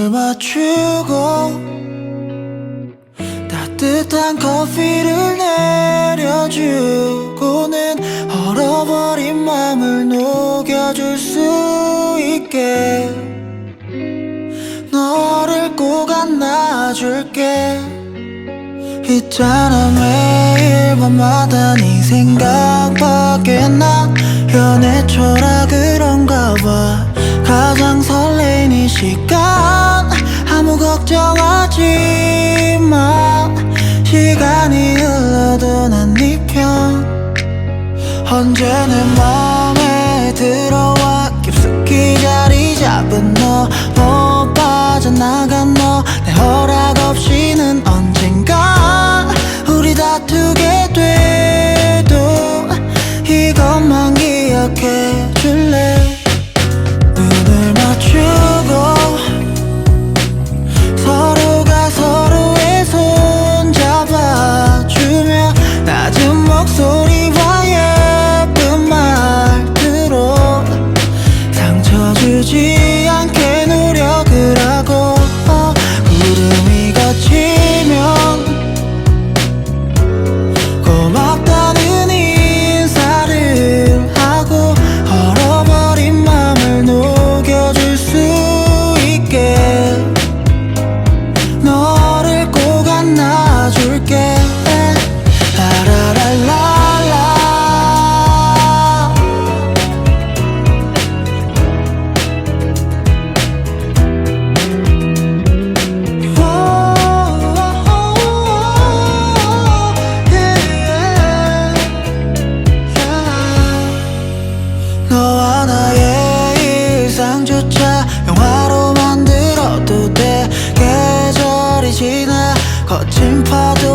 초점을 맞추고 따뜻한 커피를 내려주고는 얼어버린 맘을 녹여줄 수 있게 너를 꼭 안아줄게. 있잖아 매일 밤마다 네 생각밖에 나 시간이 흘러도 난 네편. 언제는 마음에 들어와 깊숙이 자리 잡은 너못 빠져나간 너. 지나 거친 파도